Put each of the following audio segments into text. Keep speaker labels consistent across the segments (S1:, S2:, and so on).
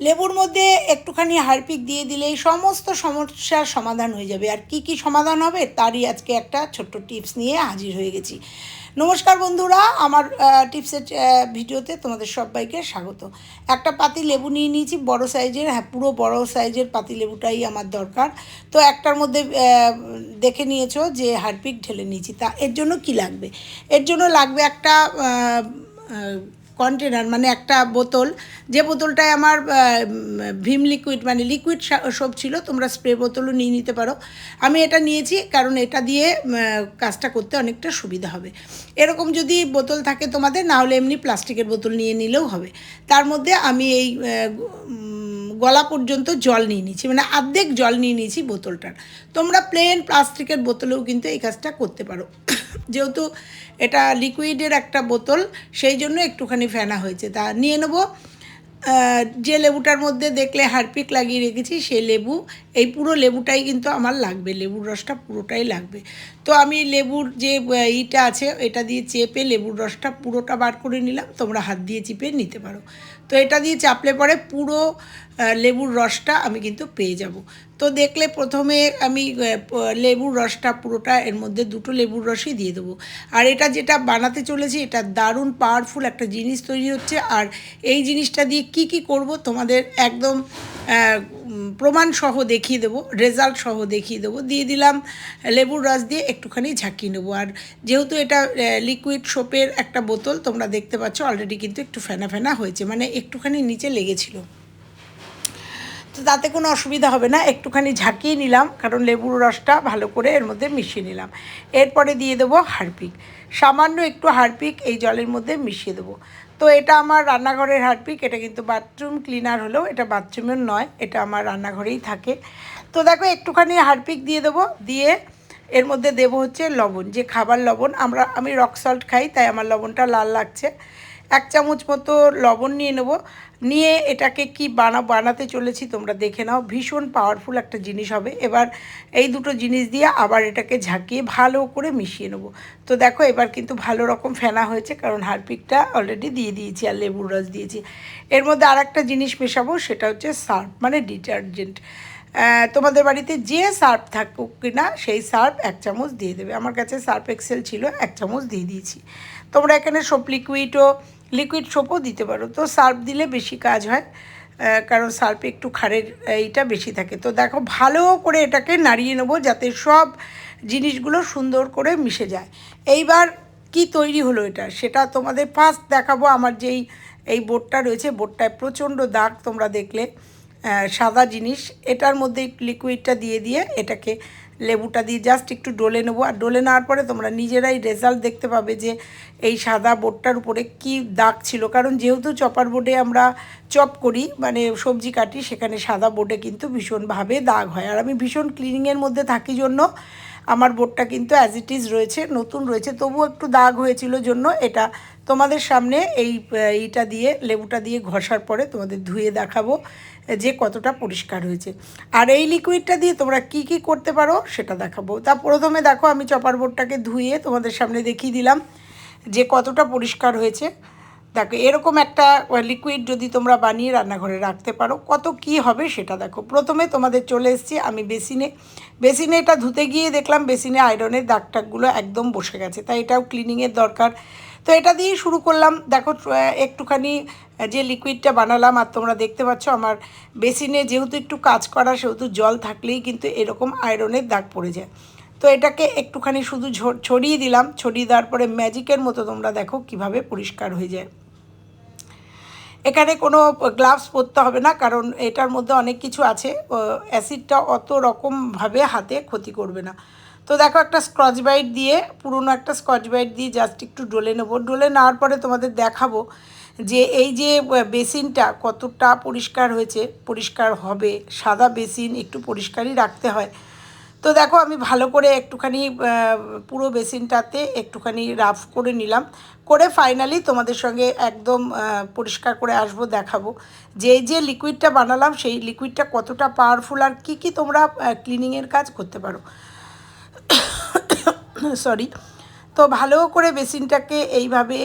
S1: লেবুর মধ্যে একটুখানি হারপিক দিয়ে দিলেই সমস্ত সমস্যার সমাধান হয়ে যাবে। আর কি কি সমাধান হবে তারই আজকে একটা ছোট্ট টিপস নিয়ে হাজির হয়ে গেছি। নমস্কার বন্ধুরা, আমার টিপসের ভিডিওতে তোমাদের সবাইকে স্বাগত। একটা পাতি লেবু নিয়ে নিয়েছি, বড় সাইজের হ্যাঁ পুরো বড় সাইজের পাতি লেবুটাই আমার দরকার। তো একটার মধ্যে দেখে নিয়েছো যে হারপিক ঢেলে নিয়েছি। তা এর জন্য কি লাগবে? এর জন্য লাগবে একটা কন্টেনার মানে একটা বোতল। যে বোতলটায় আমার ভীম লিকুইড মানে লিকুইড সব ছিল, তোমরা স্প্রে বোতলও নিয়ে নিতে পারো। আমি এটা নিয়েছি, কারণ এটা দিয়ে কাজটা করতে অনেকটা সুবিধা হবে। এরকম যদি বোতল থাকে তোমাদের, না হলে এমনি প্লাস্টিকের বোতল নিয়ে নিলেও হবে। তার মধ্যে আমি এই গলা পর্যন্ত জল নিয়ে নিয়েছি মানে অর্ধেক জল নিয়ে নিয়েছি বোতলটার। তোমরা প্লেন প্লাস্টিকের বোতলেও কিন্তু এই কাজটা করতে পারো। যেহেতু এটা লিকুইডের একটা বোতল, সেই জন্য একটুখানি ফেনা হয়েছে। তা নিয়ে নেব। যে লেবুটার মধ্যে দেখলে হারপিক লাগিয়ে রেখেছি, সেই লেবু, এই পুরো লেবুটাই কিন্তু আমার লাগবে। লেবুর রসটা পুরোটাই লাগবে। তো আমি লেবুর যে ইটা আছে, এটা দিয়ে চেপে লেবুর রসটা পুরোটা বার করে নিলাম। তোমরা হাত দিয়ে চিপে নিতে পারো। তো এটা দিয়ে চাপলে পরে পুরো লেবুর রসটা আমি কিন্তু পেয়ে যাব। তো দেখলে প্রথমে আমি লেবুর রসটা পুরোটা এর মধ্যে দুটো লেবুর রসই দিয়ে দেবো। আর এটা যেটা বানাতে চলেছি, এটা দারুণ পাওয়ারফুল একটা জিনিস তৈরি হচ্ছে। আর এই জিনিসটা দিয়ে কি কি করব তোমাদের একদম আহ, উম, প্রমাণ সহ দেখিয়ে দেবো রেজাল্ট সহ দেখিয়ে দেবো। দিয়ে দিলাম লেবুর রস দিয়ে একটুখানি ঝাঁকিয়ে নেব। আর যেহেতু এটা লিকুইড সোপের একটা বোতল তোমরা দেখতে পাচ্ছ অলরেডি কিন্তু একটু ফেনা ফেনা হয়েছে মানে একটুখানি নিচে লেগেছিল। তো তাতে কোনো অসুবিধা হবে না একটুখানি ঝাঁকিয়ে নিলাম কারণ লেবুর রসটা ভালো করে এর মধ্যে মিশিয়ে নিলাম। এরপরে দিয়ে দেবো হারপিক। সামান্য একটু হারপিক এই জলের মধ্যে মিশিয়ে দেবো। তো এটা আমার রান্নাঘরের হারপিক এটা কিন্তু বাথরুম ক্লিনার হলেও এটা বাথরুমের নয়, এটা আমার রান্নাঘরেই থাকে। তো দেখো, একটুখানি হারপিক দিয়ে দেবো, দিয়ে এর মধ্যে দেব হচ্ছে লবণ, যে খাবার লবণ, আমরা, আমি রক সল্ট খাই, তাই আমার লবণটা লাল লাগছে। এক চামচ মতো লবণ নিয়ে নেব। নিয়ে এটাকে কি বানা, বানাতে চলেছি তোমরা দেখে নাও। ভীষণ পাওয়ারফুল একটা জিনিস হবে। এবার এই দুটো জিনিস দিয়ে আবার এটাকে ঝাঁকিয়ে ভালো করে মিশিয়ে নেব। তো দেখো, এবার কিন্তু ভালো রকম ফেনা হয়েছে, কারণ হারপিকটা অলরেডি দিয়ে দিয়েছি আর লেবুর রস দিয়েছি। এর মধ্যে আর একটা জিনিস মেশাবো, সেটা হচ্ছে সার্ফ মানে ডিটারজেন্ট। তোমাদের বাড়িতে যে সার্ফ থাকুক কিনা সেই সার্ফ এক চামচ দিয়ে দেবে। আমার কাছে সার্ফ এক্সেল ছিল, এক চামচ দিয়ে দিয়েছি। তোমরা এখানে সোপ লিকুইডও লিকুইড সোপও দিতে পারো। তো সার্ফ দিলে বেশি কাজ হয় কারণ সার্ফে একটু খারের এইটা বেশি থাকে। তো দেখো ভালো করে এটাকে নাড়িয়ে নেব যাতে সব জিনিসগুলো সুন্দর করে মিশে যায়। এইবার কি তৈরি হলো এটা? সেটা তোমাদের ফার্স্ট দেখাবো। আমার যেই, এই বোর্ডটা রয়েছে, বোর্ডটায় প্রচণ্ড দাগ তোমরা দেখলে সাদা জিনিস। এটার মধ্যে লিকুইডটা দিয়ে দিয়ে এটাকে লেবুটা দিয়ে জাস্ট একটু ডলে নেব। আর ডলে নেওয়ার পরে তোমরা নিজেরাই রেজাল্ট দেখতে পাবে যে এই সাদা বোর্ডটার উপরে কি দাগ ছিল। কারণ যেহেতু চপার বোর্ডে আমরা চপ করি মানে সবজি কাটি, সেখানে সাদা বোর্ডে কিন্তু ভীষণভাবে দাগ হয়। আর আমি ভীষণ ক্লিনিংয়ের মধ্যে থাকি জন্য, আমার বোর্ডটা কিন্তু অ্যাজ ইট ইজ রয়েছে, নতুন রয়েছে, তবুও একটু দাগ হয়েছিল জন্য এটা তোমাদের সামনে এই এইটা দিয়ে, লেবুটা দিয়ে ঘষার পরে তোমাদের ধুয়ে দেখাবো যে কতটা পরিষ্কার হয়েছে। আর এই লিকুইডটা দিয়ে তোমরা কি কি করতে পারো সেটা দেখাবো। তা প্রথমে দেখো, আমি চপার বোর্ডটাকে ধুয়ে তোমাদের সামনে দেখিয়ে দিলাম যে কতটা পরিষ্কার হয়েছে। দেখো, এরকম একটা লিকুইড যদি তোমরা বানিয়ে রান্নাঘরে রাখতে পারো, কত কি হবে সেটা দেখো। প্রথমে তোমাদের চলে এসেছি আমি বেসিনে। বেসিনে এটা ধুতে গিয়ে দেখলাম, বেসিনে আয়রনের দাগ টাগগুলো একদম বসে গেছে। তাই এটাও ক্লিনিংয়ের দরকার। তো এটা দিয়েই শুরু করলাম। দেখো একটুখানি যে লিকুইডটা বানালাম, আর তোমরা দেখতে পাচ্ছ আমার বেসিনে যেহেতু একটু কাজ করা, সেহেতু জল থাকলেই কিন্তু এরকম আয়রনের দাগ পড়ে যায়। তো এটাকে একটুখানি শুধু ছড়িয়ে দিলাম। ছড়িয়ে দেওয়ার পরে ম্যাজিকের মতো তোমরা দেখো কীভাবে পরিষ্কার হয়ে যায়। এখানে কোনো গ্লাভস পরতে হবে না, কারণ এটার মধ্যে অনেক কিছু আছে। অ্যাসিডটা অত রকমভাবে হাতে ক্ষতি করবে না। তো দেখো একটা স্কচ বাইট দিয়ে, পুরনো একটা স্কচ বাইট দিয়ে জাস্ট একটু ডলে নেব। ডলে নেওয়ার পরে তোমাদের দেখাবো যে এই যে বেসিনটা কতটা পরিষ্কার হয়েছে, পরিষ্কার হবে। সাদা বেসিন একটু পরিষ্কারই রাখতে হয়। তো দেখো আমি ভালো করে একটুখানি পুরো বেসিনটাতে একটুখানি রাফ করে নিলাম। করে ফাইনালি তোমাদের সঙ্গে একদম পরিষ্কার করে আসব, দেখাবো যে যে লিকুইডটা বানালাম, সেই লিকুইডটা কতটা পাওয়ারফুল আর কি কি তোমরা ক্লিনিংয়ের কাজ করতে পারো। সরি তো ভালো করে বেসিনটাকে এইভাবে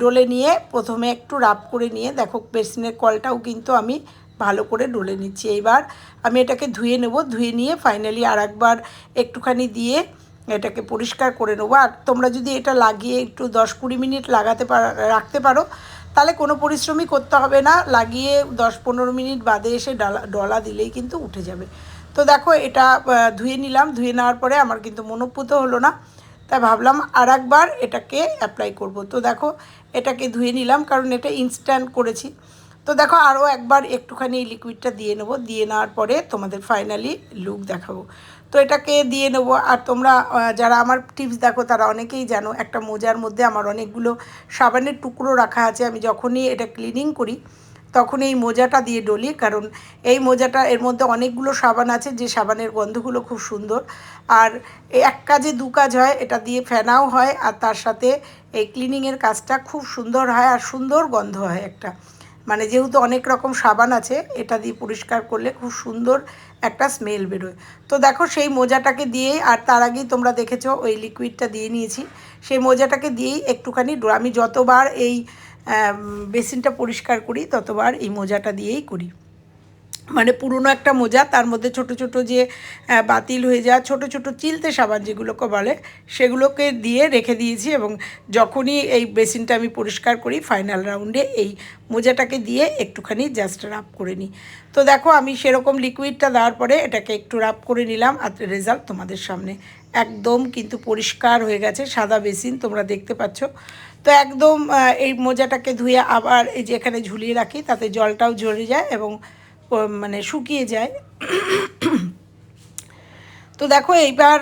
S1: ডলে নিয়ে প্রথমে একটু রাব করে নিয়ে, দেখো বেসিনের কলটাও কিন্তু আমি ভালো করে ডলে নিচ্ছি। এইবার আমি এটাকে ধুয়ে নেব, ধুয়ে নিয়ে ফাইনালি আর একবার একটুখানি দিয়ে এটাকে পরিষ্কার করে নেব। আর তোমরা যদি এটা লাগিয়ে একটু দশ কুড়ি মিনিট লাগাতে পার রাখতে পারো, তাহলে কোনো পরিশ্রমই করতে হবে না। লাগিয়ে দশ পনেরো মিনিট বাদে এসে ডালা, ডলা দিলেই কিন্তু উঠে যাবে। তো দেখো, এটা ধুয়ে নিলাম। ধুয়ে নেওয়ার পরে আমার কিন্তু মনোপুত হলো না। তাই ভাবলাম আর একবার এটাকে অ্যাপ্লাই করব। তো দেখো, এটাকে ধুয়ে নিলাম, কারণ এটা ইনস্ট্যান্ট করেছি। তো দেখো, আরও একবার একটুখানি এই লিকুইডটা দিয়ে নেব। দিয়ে নেওয়ার পরে তোমাদের ফাইনালি লুক দেখাবো। তো এটাকে দিয়ে নেব। আর তোমরা যারা আমার টিপস দেখো, তারা অনেকেই জানো, একটা মোজার মধ্যে আমার অনেকগুলো সাবানের টুকরো রাখা আছে। আমি যখনই এটা ক্লিনিং করি তখন এই মোজাটা দিয়ে ডলি, কারণ এই মোজাটা এর মধ্যে অনেকগুলো সাবান আছে, যে সাবানের গন্ধগুলো খুব সুন্দর। আর এক কাজে দু কাজ হয়, এটা দিয়ে ফেনাও হয়, আর তার সাথে এই ক্লিনিংয়ের কাজটা খুব সুন্দর হয়, আর সুন্দর গন্ধ হয় একটা। মানে যেহেতু অনেক রকম সাবান আছে, এটা দিয়ে পরিষ্কার করলে খুব সুন্দর একটা স্মেল বেরোয়। তো দেখো সেই মোজাটাকে দিয়েই আর তার আগেই তোমরা দেখেছ ওই লিকুইডটা দিয়ে নিয়েছি। সেই মোজাটাকে দিয়েই একটুখানি আমি যতবার এই বেসিনটা পরিষ্কার করি, ততবার এই মোজাটা দিয়েই করি। মানে পুরনো একটা মোজা, তার মধ্যে ছোট ছোট যে বাতিল হয়ে যাওয়া ছোট ছোট চিলতে সাবান যেগুলোকে বলে, সেগুলোকে দিয়ে রেখে দিয়েছি এবং যখনই এই বেসিনটা আমি পরিষ্কার করি, ফাইনাল রাউন্ডে এই মোজাটাকে দিয়ে একটুখানি জাস্ট রাব করে নিই। তো দেখো, আমি সেরকম লিকুইডটা দেওয়ার পরে এটাকে একটু রাব করে নিলাম আর রেজাল্ট তোমাদের সামনে। একদম কিন্তু পরিষ্কার হয়ে গেছে, সাদা বেসিন তোমরা দেখতে পাচ্ছ। তো একদম এই মোজাটাকে ধুয়ে আবার এই যে এখানে ঝুলিয়ে রাখি, তাতে জলটাও ঝরে যায় এবং মানে শুকিয়ে যায়। তো দেখো, এইবার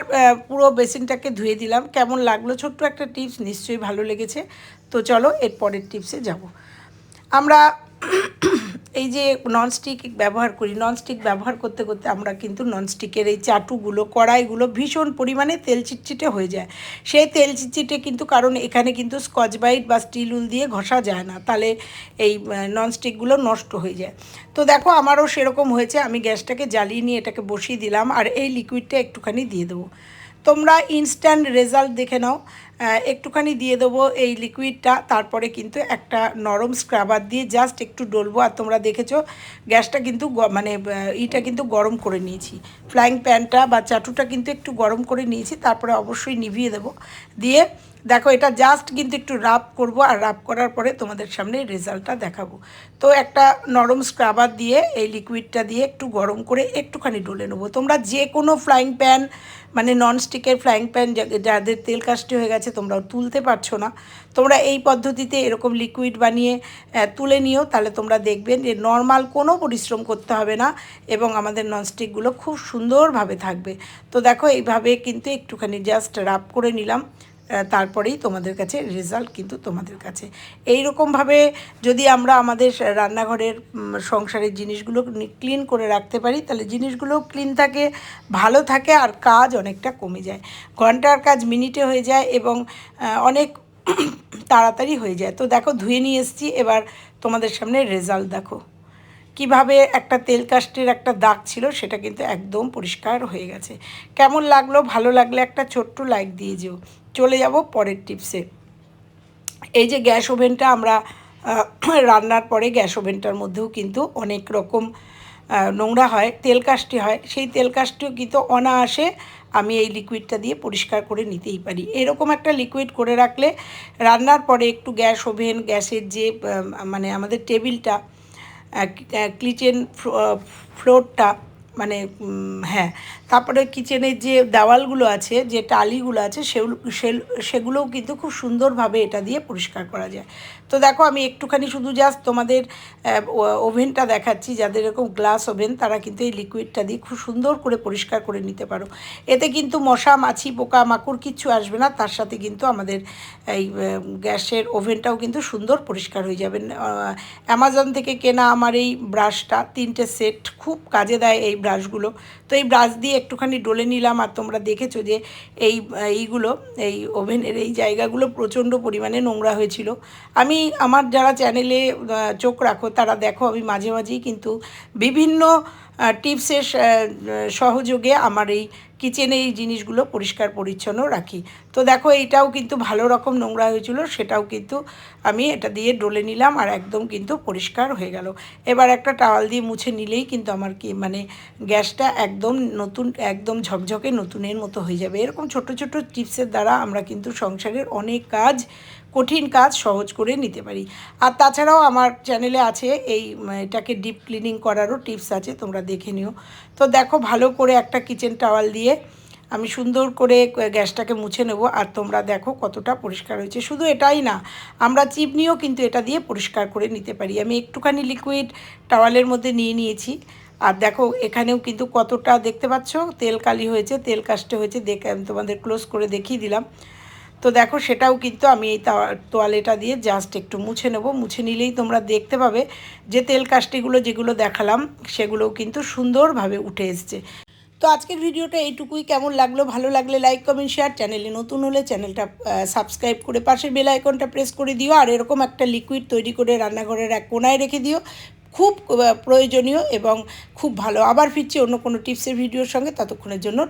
S1: পুরো বেসিনটাকে ধুয়ে দিলাম। কেমন লাগল? ছোট্ট একটা টিপস, নিশ্চয়ই ভালো লেগেছে। তো চলো, এর পরের টিপসে যাব। আমরা এই যে ননস্টিক ব্যবহার করি ননস্টিক ব্যবহার করতে করতে আমরা কিন্তু ননস্টিকের এই চাটুগুলো, কড়াইগুলো ভীষণ পরিমাণে তেল চিটচিটে হয়ে যায়। সেই তেল চিটচিটে কিন্তু কারণ এখানে কিন্তু স্কচ বাইট বা স্টিল উল দিয়ে ঘষা যায় না, তাহলে এই ননস্টিকগুলো নষ্ট হয়ে যায়। তো দেখো আমারও সেরকম হয়েছে, আমি গ্যাসটাকে জ্বালিয়ে নিয়ে এটাকে বসিয়ে দিলাম, আর এই লিকুইডটা একটুখানি দিয়ে দেবো। তোমরা ইনস্ট্যান্ট রেজাল্ট দেখে নাও একটুখানি দিয়ে দেবো এই লিকুইডটা তারপরে কিন্তু একটা নরম স্ক্রাবার দিয়ে জাস্ট একটু ডলবো। আর তোমরা দেখেছ, গ্যাসটা কিন্তু মানে ইটা কিন্তু গরম করে নিয়েছি। ফ্লাইং প্যানটা বা চাটুটা কিন্তু একটু গরম করে নিয়েছি, তারপরে অবশ্যই নিভিয়ে দেবো। দিয়ে দেখো, এটা জাস্ট কিন্তু একটু রাব করব, আর রাব করার পরে তোমাদের সামনে রেজাল্টটা দেখাবো। তো একটা নরম স্ক্রাবার দিয়ে এই লিকুইডটা দিয়ে একটু গরম করে একটুখানি ডলে নেব। তোমরা যে কোনো ফ্রাইং প্যান মানে ননস্টিকের ফ্রাইং প্যান যাদের তেল কাস্টি হয়ে গেছে তোমরা তুলতে পারছ না। তোমরা এই পদ্ধতিতে এরকম লিকুইড বানিয়ে তুলে নিও, তাহলে তোমরা দেখবেন যে নর্মাল কোনো পরিশ্রম করতে হবে না এবং আমাদের ননস্টিকগুলো খুব সুন্দরভাবে থাকবে। তো দেখো, এইভাবে কিন্তু একটুখানি জাস্ট রাব করে নিলাম। তারপরেই তোমাদের কাছে রেজাল্ট কিন্তু তোমাদের কাছে। এই রকমভাবে যদি আমরা আমাদের রান্নাঘরের সংসারের জিনিসগুলো ক্লিন করে রাখতে পারি, তাহলে জিনিসগুলো ক্লিন থাকে, ভালো থাকে আর কাজ অনেকটা কমে যায়। ঘণ্টার কাজ মিনিটে হয়ে যায় এবং অনেক তাড়াতাড়ি হয়ে যায়। তো দেখো, ধুয়ে নিয়ে এসেছি, এবার তোমাদের সামনে রেজাল্ট দেখো। কীভাবে একটা তেল কাস্টের একটা দাগ ছিল, সেটা কিন্তু একদম পরিষ্কার হয়ে গেছে। কেমন লাগল, ভালো লাগলে একটা ছোট্ট লাইক দিয়ে যেও। চলে যাব পরের টিপসে। এই যে গ্যাস ওভেনটা আমরা রান্নার পরে গ্যাস ওভেনটার মধ্যেও কিন্তু অনেক রকম নোংরা হয়, তেল কাস্টি হয়। সেই তেল কাস্টিও কিন্তু অনায়াসে আমি এই লিকুইডটা দিয়ে পরিষ্কার করে নিতেই পারি। এরকম একটা লিকুইড করে রাখলে রান্নার পরে একটু গ্যাস ওভেন, গ্যাসের যে মানে আমাদের টেবিলটা কিচেন ফ্লোরটা মানে হ্যাঁ। তারপরে কিচেনের যে দেওয়ালগুলো আছে, যে টালিগুলো আছে, সেগুলো সেগুলোও কিন্তু খুব সুন্দরভাবে এটা দিয়ে পরিষ্কার করা যায়। তো দেখো, আমি একটুখানি শুধু জাস্ট তোমাদের ওভেনটা দেখাচ্ছি, যাদের এরকম গ্লাস ওভেন তারা কিন্তু এই লিকুইডটা দিয়ে খুব সুন্দর করে পরিষ্কার করে নিতে পারো। এতে কিন্তু মশা, মাছি, পোকা, মাকড় কিচ্ছু আসবে না, তার সাথে কিন্তু আমাদের এই গ্যাসের ওভেনটাও কিন্তু সুন্দর পরিষ্কার হয়ে যাবে। অ্যামাজন থেকে কেনা আমার এই ব্রাশটা তিনটে সেট খুব কাজে দেয় এই ব্রাশগুলো তো এই ব্রাশ দিয়ে একটুখানি ডলে নিলাম আর তোমরা দেখেছ যে এই, এইগুলো, এই ওভেনের এই জায়গাগুলো প্রচণ্ড পরিমাণে নোংরা হয়েছিল। আমি, আমার যারা চ্যানেলে চোখ রাখো, তারা দেখো আমি মাঝে মাঝেই কিন্তু বিভিন্ন টিপসের সহযোগে আমার এই কিচেনে এই জিনিসগুলো পরিষ্কার পরিচ্ছন্ন রাখি। তো দেখো, এইটাও কিন্তু ভালো রকম নোংরা হয়েছিল, সেটাও কিন্তু আমি এটা দিয়ে ডলে নিলাম আর একদম কিন্তু পরিষ্কার হয়ে গেল। এবার একটা টাওয়াল দিয়ে মুছে নিলেই কিন্তু আমার কি মানে গ্যাসটা একদম নতুন, একদম ঝকঝকে নতুনের মতো হয়ে যাবে। এরকম ছোট ছোট টিপসের দ্বারা আমরা কিন্তু সংসারের অনেক কাজ, কঠিন কাজ সহজ করে নিতে পারি। আর তাছাড়াও আমার চ্যানেলে আছে এই, এটাকে ডিপ ক্লিনিং করারও টিপস আছে, তোমরা দেখে নিও। তো দেখো, ভালো করে একটা কিচেন টাওয়াল দিয়ে আমি সুন্দর করে গ্যাসটাকে মুছে নেব। আর তোমরা দেখো কতটা পরিষ্কার হয়েছে। শুধু এটাই না, আমরা চিপনিও কিন্তু এটা দিয়ে পরিষ্কার করে নিতে পারি। আমি একটুখানি লিকুইড টাওয়ালের মধ্যে নিয়ে নিয়েছি। আর দেখো এখানেও কিন্তু কতটা দেখতে পাচ্ছ? তেল কালি হয়েছে, তেল কাস্টে হয়েছে। দেখে আমি তোমাদের ক্লোজ করে দেখিয়ে দিলাম। তো দেখো সেটাও কিন্তু আমি এই তোয়ালেটা দিয়ে জাস্ট একটু মুছে নেব। মুছে নিলেই তোমরা দেখতে পাবে যে তেল কাস্টিগুলো যেগুলো দেখালাম, সেগুলোও কিন্তু সুন্দরভাবে উঠে এসছে। তো আজকের ভিডিওটা এইটুকুই। কেমন লাগল, ভালো লাগলে লাইক কমেন্ট শেয়ার চ্যানেলে নতুন হলে চ্যানেলটা সাবস্ক্রাইব করে পাশে বেল আইকনটা প্রেস করে দিও। আর এরকম একটা লিকুইড তৈরি করে রান্নাঘরের এক কোনায় রেখে দিও। খুব প্রয়োজনীয় এবং খুব ভালো। আবার ফিরছি অন্য কোনো টিপসের ভিডিওর সঙ্গে। ততক্ষণের জন্য